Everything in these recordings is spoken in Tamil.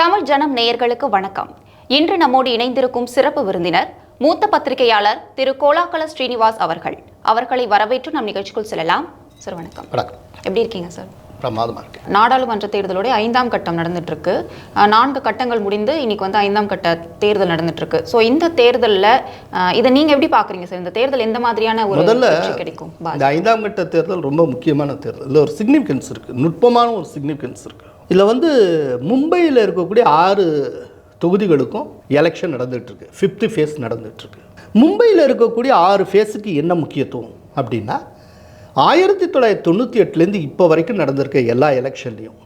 தமிழ் ஜனம் நேயர்களுக்கு வணக்கம். இன்று நம்மோடு இணைந்திருக்கும் சிறப்பு விருந்தினர் மூத்த பத்திரிகையாளர் திரு கோலாகல ஸ்ரீனிவாஸ் அவர்கள். அவர்களை வரவேற்று நம் நிகழ்ச்சிக்குள் செல்லலாம். சார் வணக்கம். வணக்கம். எப்படி இருக்கீங்க சார்? இருக்கு. நாடாளுமன்ற தேர்தலோட ஐந்தாம் கட்டம் நடந்துட்டு இருக்கு நான்கு கட்டங்கள் முடிந்து இன்னைக்கு வந்து ஐந்தாம் கட்ட தேர்தல் நடந்துட்டு இருக்கு ஸோ இந்த தேர்தலில் இதை நீங்க எப்படி பாக்குறீங்க சார்? இந்த தேர்தல் எந்த மாதிரியான ஒரு முதல்ல கிடைக்கும்? இந்த ஐந்தாம் கட்ட தேர்தல் ரொம்ப முக்கியமான தேர்தல். இதில் ஒரு சிக்னிஃபிகன்ஸ் இருக்குது நுட்பமான ஒரு சிக்னிஃபிகன்ஸ் இருக்குது இதில் வந்து மும்பையில் இருக்கக்கூடிய ஆறு தொகுதிகளுக்கும் எலெக்ஷன் நடந்துகிட்ருக்கு. ஃபிஃப்த்து ஃபேஸ் நடந்துகிட்ருக்கு. மும்பையில் இருக்கக்கூடிய ஆறு ஃபேஸுக்கு என்ன முக்கியத்துவம் அப்படின்னா ஆயிரத்தி தொள்ளாயிரத்தி தொண்ணூற்றி எட்டுலேருந்து இப்போ வரைக்கும் நடந்திருக்க எல்லா எலெக்ஷன்லேயும்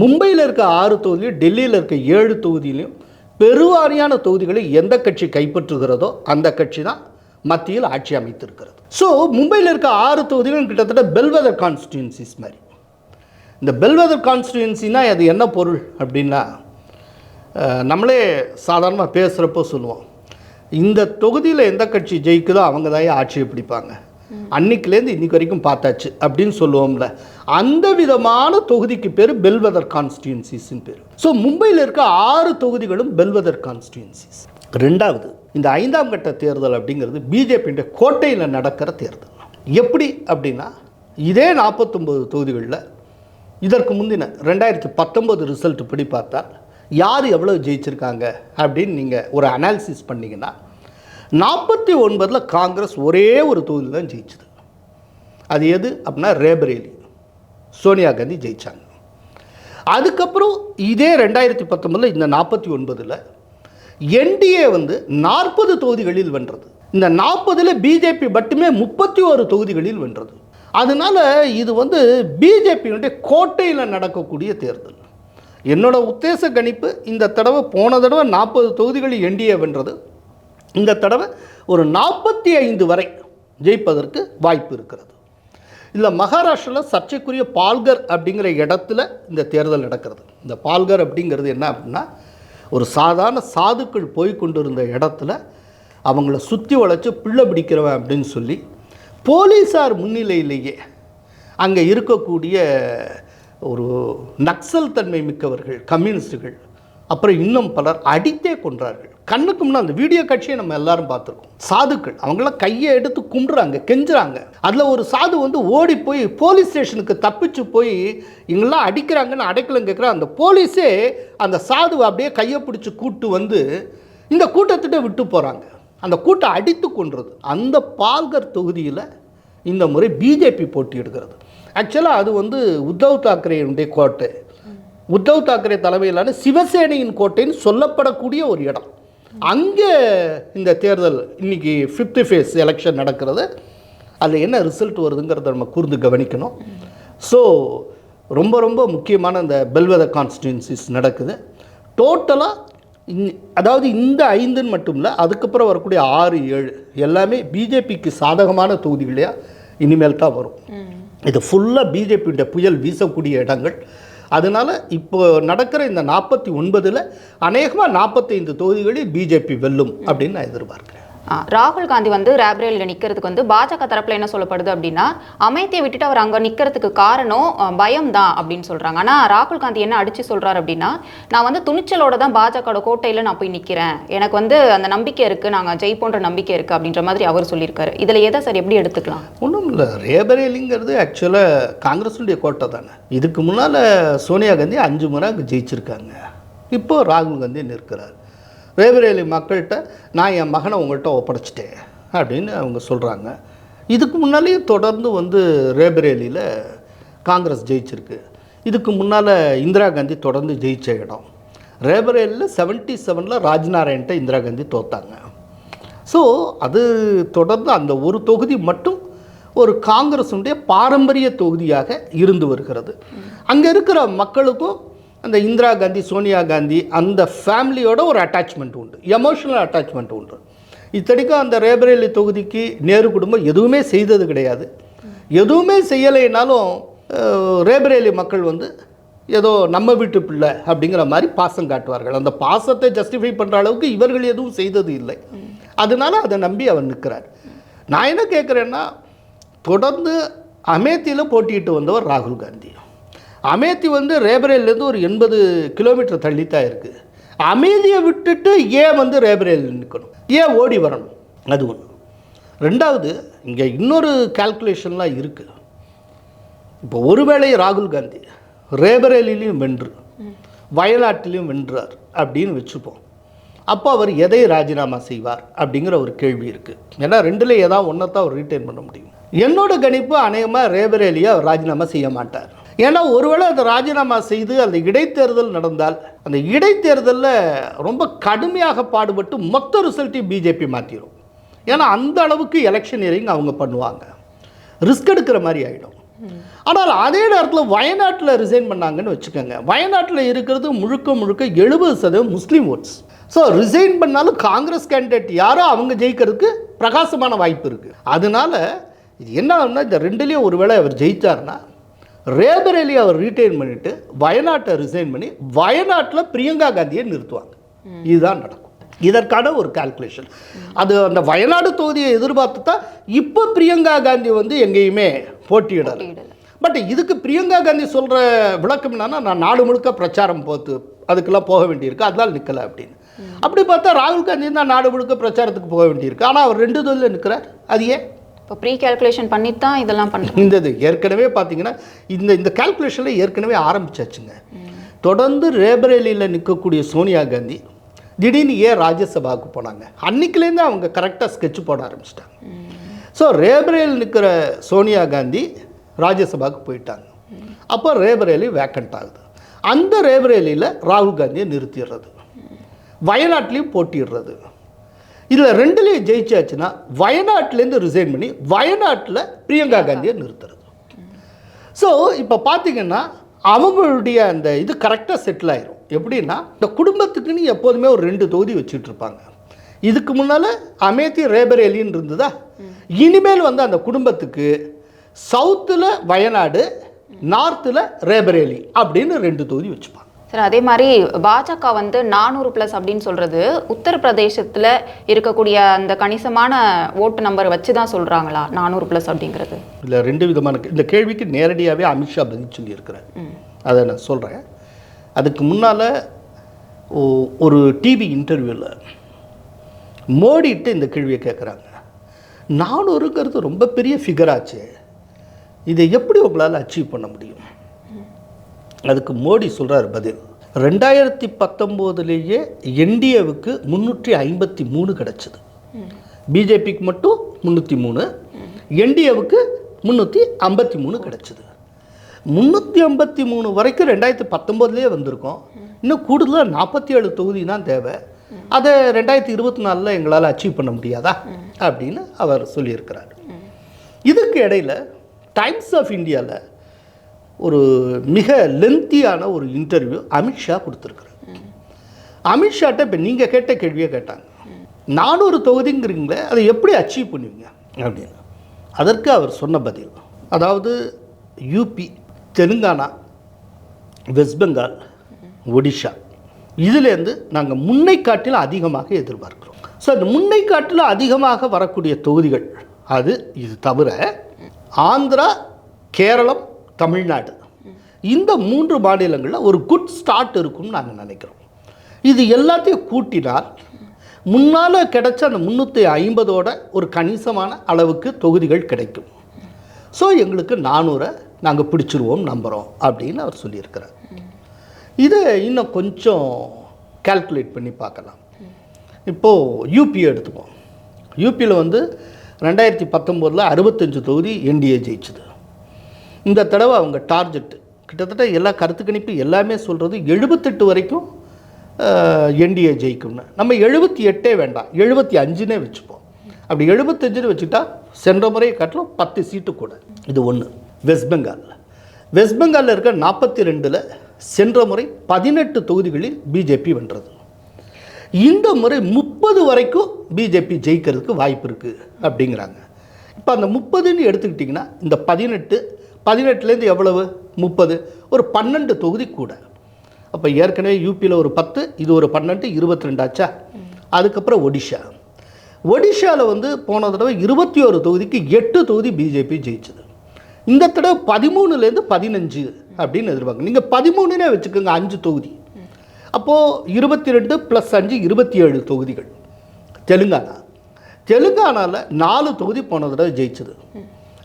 மும்பையில் இருக்க ஆறு தொகுதியும் டெல்லியில் இருக்க ஏழு தொகுதியிலையும் பெருவாரியான தொகுதிகளை எந்த கட்சி கைப்பற்றுகிறதோ அந்த கட்சி தான் மத்தியில் ஆட்சி அமைத்திருக்கிறது. ஸோ மும்பையில் இருக்க ஆறு தொகுதிகளும் கிட்டத்தட்ட பெல்வெதர் கான்ஸ்டியூன்சிஸ் மாதிரி. இந்த பெல்வெதர் கான்ஸ்டியூன்சினா அது என்ன பொருள் அப்படின்னா நம்மளே சாதாரணமாக பேசுகிறப்போ சொல்லுவோம். இந்த தொகுதியில் எந்த கட்சி ஜெயிக்குதோ அவங்க தான் ஆட்சியை பிடிப்பாங்க. அன்னைக்குலேருந்து இன்றைக்கி வரைக்கும் பார்த்தாச்சு அப்படின்னு சொல்லுவோம்ல. அந்த விதமான தொகுதிக்கு பேர் பெல்வெதர் கான்ஸ்டியூன்சிஸ்ன்னு பேர். ஸோ மும்பையில் இருக்க ஆறு தொகுதிகளும் பெல்வெதர் கான்ஸ்டியூன்சிஸ் ரெண்டாவது இந்த ஐந்தாம் கட்ட தேர்தல் அப்படிங்கிறது பிஜேபியுடைய கோட்டையில் நடக்கிற தேர்தல். எப்படி அப்படின்னா இதே நாற்பத்தொம்பது தொகுதிகளில் இதற்கு முந்தின ரெண்டாயிரத்தி பத்தொம்பது ரிசல்ட் படி பார்த்தால் யார் எவ்வளோ ஜெயிச்சிருக்காங்க அப்படின்னு நீங்கள் ஒரு அனாலிசிஸ் பண்ணிங்கன்னா நாற்பத்தி ஒன்பதில் காங்கிரஸ் ஒரே ஒரு தொகுதியில் தான் ஜெயிச்சது. அது எது அப்படின்னா ரேபரேலி. சோனியா காந்தி ஜெயிச்சாங்க. அதுக்கப்புறம் இதே ரெண்டாயிரத்தி பத்தொன்பதில் இந்த நாற்பத்தி ஒன்பதில் என்டிஏ வந்து நாற்பது தொகுதிகளில் வென்றது. இந்த நாற்பதில் பிஜேபி மட்டுமே முப்பத்தி ஒரு தொகுதிகளில் வென்றது. அதனால இது வந்து பிஜேபியினுடைய கோட்டையில் நடக்கக்கூடிய தேர்தல். என்னோட உத்தேச கணிப்பு இந்த தடவை போன தடவை நாற்பது தொகுதிகளில் என்டிஏ வென்றது இந்த தடவை ஒரு நாற்பத்தி ஐந்து வரை ஜெயிப்பதற்கு வாய்ப்பு இருக்கிறது. இல்லை மகாராஷ்டிராவில் சர்ச்சைக்குரிய பால்கர் அப்படிங்கிற இடத்துல இந்த தேர்தல் நடக்கிறது. இந்த பால்கர் அப்படிங்கிறது என்ன அப்படின்னா ஒரு சாதாரண சாதுக்கள் போய் கொண்டிருந்த இடத்துல அவங்கள சுற்றி வளைச்சு பிள்ளை பிடிக்கிறவன் அப்படின்னு சொல்லி போலீஸார் முன்னிலையிலேயே அங்கே இருக்கக்கூடிய ஒரு நக்சல் தன்மை மிக்கவர்கள் கம்யூனிஸ்டுகள் அப்புறம் இன்னும் பலர் அடித்தே கொன்றார்கள். கண்ணுக்கு முன்னே அந்த வீடியோ காட்சியை நம்ம எல்லாரும் பார்த்துருக்கோம். சாதுக்கள் அவங்களாம் கையை எடுத்து கும்பிட்றாங்க கெஞ்சுறாங்க. அதில் ஒரு சாது வந்து ஓடி போய் போலீஸ் ஸ்டேஷனுக்கு தப்பிச்சு போய் இவங்களாம் அடிக்கிறாங்கன்னு அடைக்கலம் கேட்குற அந்த போலீஸே அந்த சாதுவை அப்படியே கையை பிடிச்சி கூட்டு வந்து இந்த கூட்டத்திட்ட விட்டு போகிறாங்க அந்த கூட்டம் அடித்து கொன்றது. அந்த பால்கர் தொகுதியில் இந்த முறை பிஜேபி போட்டியிடுகிறது ஆக்சுவலாக அது வந்து உத்தவ் தாக்கரேனுடைய கோட்டை. உத்தவ் தாக்கரே தலைமையிலான சிவசேனையின் கோட்டைன்னு சொல்லப்படக்கூடிய ஒரு இடம். அங்கே இந்த தேர்தல் இன்னைக்கு ஃபிஃப்த்து ஃபேஸ் எலெக்ஷன் நடக்கிறது. அதில் என்ன ரிசல்ட் வருதுங்கிறத நம்ம கூர்ந்து கவனிக்கணும். ஸோ ரொம்ப ரொம்ப முக்கியமான இந்த பெல்வெத கான்ஸ்டியூன்சிஸ் நடக்குது. டோட்டலாக அதாவது இந்த ஐந்துன்னு மட்டும் இல்லை அதுக்கப்புறம் வரக்கூடிய ஆறு ஏழு எல்லாமே பிஜேபிக்கு சாதகமான தொகுதிகளையா இனிமேல் தான் வரும். இது ஃபுல்லாக பிஜேபியுடைய புயல் வீசக்கூடிய இடங்கள். அதனால் இப்போ நடக்கிற இந்த நாற்பத்தி ஒன்பதில் அநேகமாக நாற்பத்தைந்து தொகுதிகளில் பிஜேபி வெல்லும் அப்படின்னு நான் எதிர்பார்க்கிறேன். ராகுல் காந்தி வந்து ரேப்ரேலில் நிற்கிறதுக்கு வந்து பாஜக தரப்பில் என்ன சொல்லப்படுது அப்படின்னா அமைதியை விட்டுட்டு அவர் அங்கே நிற்கிறதுக்கு காரணம் பயம் தான் அப்படின்னு சொல்கிறாங்க ஆனால் ராகுல் காந்தி என்ன அடித்து சொல்கிறார் அப்படின்னா நான் வந்து துணிச்சலோட தான் பாஜகவோட கோட்டையில் நான் போய் நிற்கிறேன் எனக்கு வந்து அந்த நம்பிக்கை இருக்குது நாங்கள் ஜெயிப்போன்ற நம்பிக்கை இருக்குது அப்படின்ற மாதிரி அவர் சொல்லியிருக்காரு. இதில் எதை சார் எப்படி எடுத்துக்கலாம்? ஒன்றும் இல்லை. ரேபரேலிங்கிறது ஆக்சுவலாக காங்கிரஸுடைய கோட்டை தானே. இதுக்கு முன்னால் சோனியா காந்தி அஞ்சு முறை அங்கே ஜெயிச்சிருக்காங்க. இப்போ ராகுல் காந்தி நிற்கிறார். ரேபரேலி மக்கள்கிட்ட நான் என் மகனை உங்கள்கிட்ட ஒப்படைச்சிட்டேன் அப்படின்னு அவங்க சொல்கிறாங்க இதுக்கு முன்னாலேயே தொடர்ந்து வந்து ரேபரேலியில் காங்கிரஸ் ஜெயிச்சிருக்கு. இதுக்கு முன்னால் இந்திரா காந்தி தொடர்ந்து ஜெயிச்ச இடம். ரேபரேலியில் செவன்ட்டி செவனில் ராஜ்நாராயண்ட்ட இந்திரா காந்தி தோத்தாங்க. ஸோ அது தொடர்ந்து அந்த ஒரு தொகுதி மட்டும் ஒரு காங்கிரஸுடைய பாரம்பரிய தொகுதியாக இருந்து வருகிறது. அங்கே இருக்கிற மக்களுக்கும் அந்த இந்திரா காந்தி சோனியா காந்தி அந்த ஃபேமிலியோட ஒரு அட்டாச்மெண்ட் உண்டு. எமோஷனல் அட்டாச்மெண்ட் உண்டு. இத்தனைக்கும் அந்த ரேபரேலி தொகுதிக்கு நேரு குடும்பம் எதுவுமே செய்தது கிடையாது. எதுவுமே செய்யலைனாலும் ரேபரேலி மக்கள் வந்து ஏதோ நம்ம வீட்டு பிள்ளை அப்படிங்கிற மாதிரி பாசம் காட்டுவார்கள். அந்த பாசத்தை ஜஸ்டிஃபை பண்ணுற அளவுக்கு இவர்கள் எதுவும் செய்தது இல்லை. அதனால அதை நம்பி அவர் நிற்கிறார். நான் என்ன கேட்குறேன்னா தொடர்ந்து அமேத்தியில் போட்டியிட்டு வந்தவர் ராகுல் காந்தி. அமேத்தி வந்து ரேபரேலேருந்து ஒரு எண்பது கிலோமீட்டர் தள்ளி தான் இருக்குது அமைதியை விட்டுட்டு ஏன் வந்து ரேபரேல் நிற்கணும்? ஏன் ஓடி வரணும்? அது ஒன்று ரெண்டாவது இங்கே இன்னொரு கால்குலேஷன்லாம் இருக்குது இப்போ ஒருவேளை ராகுல் காந்தி ரேபரேலிலையும் வென்று வயநாட்டிலையும் வென்றார் அப்படின்னு வச்சுப்போம். அப்போ அவர் எதை ராஜினாமா செய்வார் அப்படிங்கிற ஒரு கேள்வி இருக்குது ஏன்னா ரெண்டுல ஏதாவது ஒன்றத்தான் அவர் ரீட்டைன் பண்ண முடியும். என்னோட கணிப்பு அநேகமாக ரேபரேலியை அவர் ராஜினாமா செய்ய மாட்டார். ஏன்னா ஒருவேளை அதை ராஜினாமா செய்து அந்த இடைத்தேர்தல் நடந்தால் அந்த இடைத்தேர்தலில் ரொம்ப கடுமையாக பாடுபட்டு மொத்த ரிசல்ட்டையும் பிஜேபி மாற்றிடும் ஏன்னா அந்த அளவுக்கு எலெக்ஷன் அவங்க பண்ணுவாங்க. ரிஸ்க் எடுக்கிற மாதிரி ஆகிடும் ஆனால் அதே நேரத்தில் வயநாட்டில் ரிசைன் பண்ணாங்கன்னு வச்சுக்கோங்க. வயநாட்டில் இருக்கிறது முழுக்க முழுக்க எழுபது சதவீதம் முஸ்லீம் ஓட்ஸ் ஸோ ரிசைன் பண்ணாலும் காங்கிரஸ் கேண்டிடேட் யாரோ அவங்க ஜெயிக்கிறதுக்கு பிரகாசமான வாய்ப்பு இருக்குது அதனால இது என்ன ஆகும்னா இந்த ரெண்டுலேயும் ஒருவேளை அவர் ரேபரேலி அவர் ரீட்டைன் பண்ணிட்டு வயநாட்டை ரிசைன் பண்ணி வயநாட்டில் பிரியங்கா காந்தியை நிறுத்துவாங்க. இதுதான் நடக்கும். இதற்கான ஒரு கால்குலேஷன் அது அந்த வயநாடு தொகுதியை எதிர்பார்த்து தான் இப்போ பிரியங்கா காந்தி வந்து எங்கேயுமே போட்டியிடலை. பட் இதுக்கு பிரியங்கா காந்தி சொல்கிற விளக்கம் என்னன்னா நான் நாடு முழுக்க பிரச்சாரம் போத்து அதுக்கெல்லாம் போக வேண்டியிருக்கு அதனால நிற்கல அப்படின்னு. அப்படி பார்த்தா ராகுல் காந்தி தான் நாடு முழுக்க பிரச்சாரத்துக்கு போக வேண்டியிருக்கு. ஆனால் அவர் ரெண்டு தொழில் நிற்கிறார் அது ஏன்? இப்போ ப்ரீ கால்குலேஷன் பண்ணி தான் இதெல்லாம் பண்ணுறோம் இந்த இது ஏற்கனவே பார்த்தீங்கன்னா இந்த இந்த கால்குலேஷனில் ஏற்கனவே ஆரம்பிச்சாச்சுங்க. தொடர்ந்து ரேபரேலியில் நிற்கக்கூடிய சோனியா காந்தி திடீர்னு ஏன் ராஜ்யசபாவுக்கு போனாங்க. அன்னைக்குலேருந்து அவங்க கரெக்டாக ஸ்கெட்ச் போட ஆரம்பிச்சிட்டாங்க. ஸோ ரேபரேல் நிற்கிற சோனியா காந்தி ராஜ்யசபாவுக்கு போயிட்டாங்க. அப்போ ரேபரேலி வேக்கண்ட் ஆகுது. அந்த ரேபரேலியில் ராகுல் காந்தியை நிறுத்திடுறது. வயநாட்டிலையும் போட்டிடுறது. இதில் ரெண்டுலேயும் ஜெயிச்சாச்சுன்னா வயநாட்டிலேருந்து ரிசைன் பண்ணி வயநாட்டில் பிரியங்கா காந்தியை நிறுத்துறது. ஸோ இப்போ பார்த்தீங்கன்னா அவங்களுடைய அந்த இது கரெக்டாக செட்டில் ஆயிரும். எப்படின்னா இந்த குடும்பத்துக்குன்னு எப்போதுமே ஒரு ரெண்டு தொகுதி வச்சுட்டு இருப்பாங்க. இதுக்கு முன்னால் அமேத்தி ரேபரேலின்னு இருந்ததா? இனிமேல் வந்து அந்த குடும்பத்துக்கு சவுத்தில் வயநாடு நார்த்தில் ரேபரேலி அப்படின்னு ரெண்டு தொகுதி வச்சுப்பாங்க. சார் அதே மாதிரி பாஜக வந்து நானூறு ப்ளஸ் அப்படின்னு சொல்றது உத்தரப்பிரதேசத்தில் இருக்கக்கூடிய அந்த கணிசமான ஓட்டு நம்பர் வச்சு தான் சொல்றாங்களா நானூறு ப்ளஸ் அப்படிங்கிறது? இல்லை ரெண்டு விதமான இந்த கேள்விக்கு நேரடியாகவே அமித்ஷா பதில் சொல்லியிருக்கிறார். அதை நான் சொல்கிறேன் அதுக்கு முன்னால் ஒரு டிவி இன்டர்வியூவில் மோடிட்டு இந்த கேள்வியை கேட்குறாங்க நானூறுங்கிறது ரொம்ப பெரிய ஃபிகர் ஆச்சு. இதை எப்படி உங்களால் அச்சீவ் பண்ண முடியும்? அதுக்கு மோடி சொல்கிறார் பதில். ரெண்டாயிரத்தி பத்தொம்போதுலேயே என்டிஏவுக்கு முந்நூற்றி ஐம்பத்தி மூணு கிடச்சிது. பிஜேபிக்கு மட்டும் முந்நூற்றி மூணு. என்டிஏவுக்கு முந்நூற்றி ஐம்பத்தி மூணு கிடச்சிது. முந்நூற்றி ஐம்பத்தி மூணு வரைக்கும் ரெண்டாயிரத்தி பத்தொம்போதுலேயே வந்திருக்கோம். இன்னும் கூடுதலாக நாற்பத்தி ஏழு தொகுதி தான் தேவை. அதை ரெண்டாயிரத்தி இருபத்தி நாலில் எங்களால் அச்சீவ் பண்ண முடியாதா? அப்படின்னு அவர் சொல்லியிருக்கிறார். இதுக்கு இடையில டைம்ஸ் ஆஃப் இந்தியாவில் ஒரு மிக லென்த்தியான ஒரு இன்டர்வியூ அமித்ஷா கொடுத்துருக்குறாரு. அமித்ஷாட்ட இப்போ நீங்கள் கேட்ட கேள்வியை கேட்டாங்க. நானூறு தொகுதிங்கிறீங்களே அதை எப்படி அச்சீவ் பண்ணுவீங்க? அப்படின்னு. அதற்கு அவர் சொன்ன பதில் அதாவது யூபி தெலுங்கானா வெஸ்ட் பெங்கால் ஒடிஷா இதுலேருந்து நாங்கள் முன்னை காட்டில் அதிகமாக எதிர்பார்க்கிறோம். ஸோ அந்த முன்னை காட்டில் அதிகமாக வரக்கூடிய தொகுதிகள் அது இது தவிர ஆந்திரா கேரளம் தமிழ்நாடு. இந்த மூன்று மாநிலங்களில் ஒரு குட் ஸ்டார்ட் இருக்கும்னு நாங்கள் நினைக்கிறோம். இது எல்லாத்தையும் கூட்டினால் முன்னால் கிடைச்ச அந்த முந்நூற்றி ஐம்பதோட ஒரு கணிசமான அளவுக்கு தொகுதிகள் கிடைக்கும். ஸோ எங்களுக்கு நானூறை நாங்கள் பிடிச்சிருவோம் நம்புகிறோம் அப்படின்னு அவர் சொல்லியிருக்கிறார். இதை இன்னும் கொஞ்சம் கால்குலேட் பண்ணி பார்க்கலாம். இப்போது யூபியை எடுத்துப்போம் யூபியில் வந்து ரெண்டாயிரத்தி பத்தொம்போதில் அறுபத்தஞ்சு தொகுதி என்டிஏ ஜெயிச்சுது. இந்த தடவை அவங்க டார்ஜெட்டு கிட்டத்தட்ட எல்லா கருத்து கணிப்பு எல்லாமே சொல்கிறது எழுபத்தெட்டு வரைக்கும் என்டிஏ ஜெயிக்கும்னு. நம்ம எழுபத்தி எட்டே வேண்டாம். எழுபத்தி அஞ்சுனே வச்சுப்போம். அப்படி எழுபத்தஞ்சுன்னு வச்சுட்டா சென்ற முறையை காட்டிலும் பத்து சீட்டு கூட. இது ஒன்று வெஸ்ட் பெங்கால் வெஸ்ட் பெங்காலில் இருக்க நாற்பத்தி ரெண்டில் சென்ற முறை பதினெட்டு தொகுதிகளில் பிஜேபி வென்றது. இந்த முறை முப்பது வரைக்கும் பிஜேபி ஜெயிக்கிறதுக்கு வாய்ப்பு இருக்குது அப்படிங்கிறாங்க. இப்போ அந்த முப்பதுன்னு எடுத்துக்கிட்டிங்கன்னா இந்த பதினெட்டு பதினெட்டுலேருந்து எவ்வளவு? முப்பது. ஒரு பன்னெண்டு தொகுதி கூட. அப்போ ஏற்கனவே யூபியில் ஒரு பத்து இது ஒரு பன்னெண்டு இருபத்தி ரெண்டாச்சா அதுக்கப்புறம் ஒடிஷா. ஒடிஷாவில் வந்து போன தடவை இருபத்தி ஒரு தொகுதிக்கு எட்டு தொகுதி பிஜேபி ஜெயிச்சது. இந்த தடவை பதிமூணுலேருந்து பதினஞ்சு அப்படின்னு எதிர்பார்க்க நீங்கள் பதிமூணுனே வச்சுக்கோங்க அஞ்சு தொகுதி. அப்போது இருபத்தி ரெண்டு ப்ளஸ் அஞ்சு இருபத்தி ஏழு தொகுதிகள். தெலுங்கானா. தெலுங்கானாவில் நாலு தொகுதி போன தடவை ஜெயிச்சது.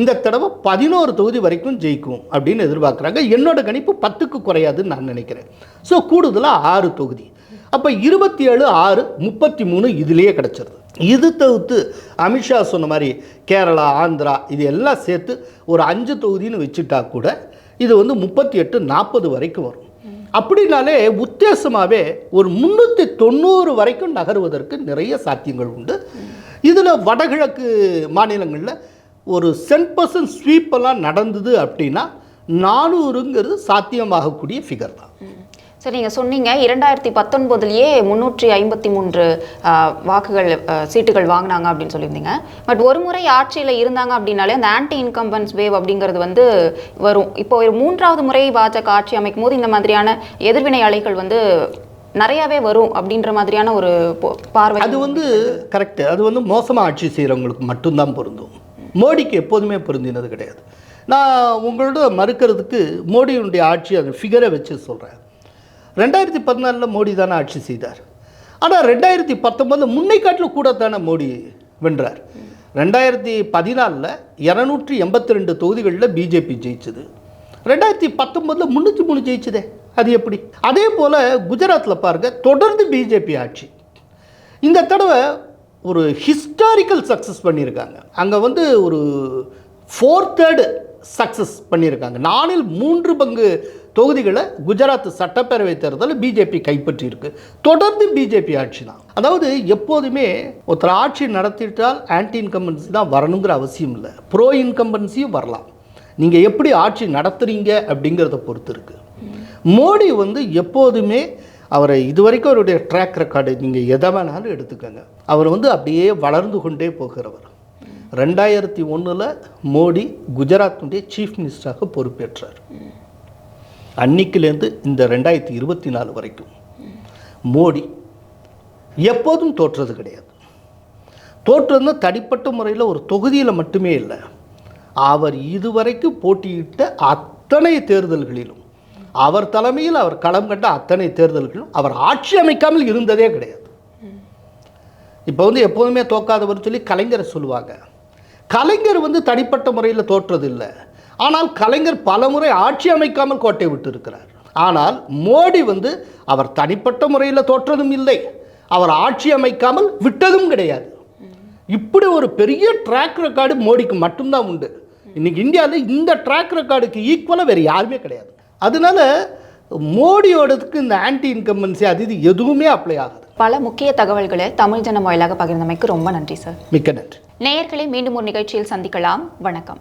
இந்த தடவை பதினோரு தொகுதி வரைக்கும் ஜெயிக்கும் அப்படின்னு எதிர்பார்க்குறாங்க. என்னோட கணிப்பு பத்துக்கு குறையாதுன்னு நான் நினைக்கிறேன். ஸோ கூடுதலாக ஆறு தொகுதி. அப்போ இருபத்தி ஏழு ஆறு முப்பத்தி மூணு இதுலேயே கிடச்சிருது. இது தவிர்த்து அமித்ஷா சொன்ன மாதிரி கேரளா ஆந்திரா இது எல்லாம் சேர்த்து ஒரு அஞ்சு தொகுதின்னு வச்சுட்டா கூட இது வந்து முப்பத்தி எட்டு நாற்பது வரைக்கும் வரும். அப்படின்னாலே உத்தேசமாகவே ஒரு முந்நூற்றி தொண்ணூறு வரைக்கும் நகருவதற்கு நிறைய சாத்தியங்கள் உண்டு. இதில் வடகிழக்கு மாநிலங்களில் ஒரு சென் பர்சன்ட் ஸ்வீப்பெல்லாம் நடந்தது அப்படின்னா நானூறுங்கிறது சாத்தியமாகக்கூடிய ஃபிகர் தான். சரி நீங்கள் சொன்னீங்க இரண்டாயிரத்தி பத்தொன்பதுலேயே முந்நூற்றி ஐம்பத்தி மூன்று வாக்குகள் சீட்டுகள் வாங்கினாங்க அப்படின்னு சொல்லியிருந்தீங்க. பட் ஒரு முறை ஆட்சியில் இருந்தாங்க அப்படின்னாலே அந்த ஆன்டி இன்கம்பன்ஸ் வேவ் அப்படிங்கிறது வந்து வரும். இப்போ ஒரு மூன்றாவது முறை பாஜக ஆட்சி அமைக்கும் போது இந்த மாதிரியான எதிர்வினை அலைகள் வந்து நிறையாவே வரும் அப்படின்ற மாதிரியான ஒரு பார்வை. அது வந்து கரெக்டு அது வந்து மோசமாக ஆட்சி செய்கிறவங்களுக்கு மட்டும்தான் பொருந்தும். மோடிக்கு எப்போதுமே பொருந்தினது கிடையாது. நான் உங்களோட மறுக்கிறதுக்கு மோடியினுடைய ஆட்சி அந்த ஃபிகரை வச்சு சொல்கிறேன் ரெண்டாயிரத்தி பதினாலில் மோடி தானே ஆட்சி செய்தார். ஆனால் ரெண்டாயிரத்தி பத்தொம்பதில் முன்னை காட்டில் கூட தானே மோடி வென்றார். ரெண்டாயிரத்தி பதினாலில் இரநூற்றி எண்பத்தி ரெண்டு தொகுதிகளில் பிஜேபி ஜெயிச்சது. ரெண்டாயிரத்தி பத்தொம்பதில் முந்நூற்றி மூணு ஜெயிச்சதே. அது எப்படி? அதே போல் குஜராத்தில் பாருங்கள் தொடர்ந்து பிஜேபி ஆட்சி. இந்த தடவை ஒரு ஹிஸ்டாரிக்கல் சக்ஸஸ் பண்ணியிருக்காங்க. அங்கே வந்து ஒரு ஃபோர் தேர்டு சக்ஸஸ் பண்ணியிருக்காங்க. நாலில் மூன்று பங்கு தொகுதிகளை குஜராத் சட்டப்பேரவை தேர்தலில் பிஜேபி கைப்பற்றியிருக்கு. தொடர்ந்து பிஜேபி ஆட்சி தான். அதாவது எப்போதுமே ஒருத்தர் ஆட்சி நடத்திட்டால் ஆன்டி இன்கம்பன்சி தான் வரணுங்கிற அவசியம் இல்லை. ப்ரோ இன்கம்பன்சியும் வரலாம். நீங்கள் எப்படி ஆட்சி நடத்துகிறீங்க அப்படிங்கிறத பொறுத்து இருக்குது மோடி வந்து எப்போதுமே அவரை இதுவரைக்கும் அவருடைய ட்ராக் ரெக்கார்டு நீங்கள் எதை வேணாலும் எடுத்துக்கோங்க. அவர் வந்து அப்படியே வளர்ந்து கொண்டே போகிறவர். ரெண்டாயிரத்தி ஒன்றில் மோடி குஜராத்தினுடைய சீஃப் மினிஸ்டராக பொறுப்பேற்றார். அன்னைக்கிலேருந்து இந்த ரெண்டாயிரத்தி இருபத்தி நாலு வரைக்கும் மோடி எப்போதும் தோற்றது கிடையாது. தோற்றதுன்னா தனிப்பட்ட முறையில் ஒரு தொகுதியில் மட்டுமே இல்லை அவர் இதுவரைக்கும் போட்டியிட்ட அத்தனை தேர்தல்களிலும் அவர் தலைமையில் அவர் களம் கண்ட அத்தனை தேர்தல்களும் அவர் ஆட்சி அமைக்காமல் இருந்ததே கிடையாது. இப்போ வந்து எப்போதுமே தோக்காதவர் சொல்லி கலைஞரை சொல்லுவாங்க. கலைஞர் வந்து தனிப்பட்ட முறையில் தோற்றதில்லை. ஆனால் கலைஞர் பலமுறை ஆட்சி அமைக்காமல் கோட்டை விட்டு இருக்கிறார். ஆனால் மோடி வந்து அவர் தனிப்பட்ட முறையில் தோற்றதும் இல்லை. அவர் ஆட்சி அமைக்காமல் விட்டதும் கிடையாது. இப்படி ஒரு பெரிய ட்ராக் ரெக்கார்டு மோடிக்கு மட்டும்தான் உண்டு. இன்னைக்கு இந்தியாவில் இந்த ட்ராக் ரெக்கார்டுக்கு ஈக்குவலாக வேறு யாருமே கிடையாது. அதனால மோடியோடதுக்கு இந்த ஆன்டி இன்கம்பன்சி அது இது எதுவுமே அப்ளை ஆகாது. பல முக்கிய தகவல்களை தமிழ் ஜனம் வாயிலாக பகிர்ந்தமைக்கு ரொம்ப நன்றி சார் மிக்க நன்றி. நேயர்களை மீண்டும் ஒரு நிகழ்ச்சியில் சந்திக்கலாம். வணக்கம்.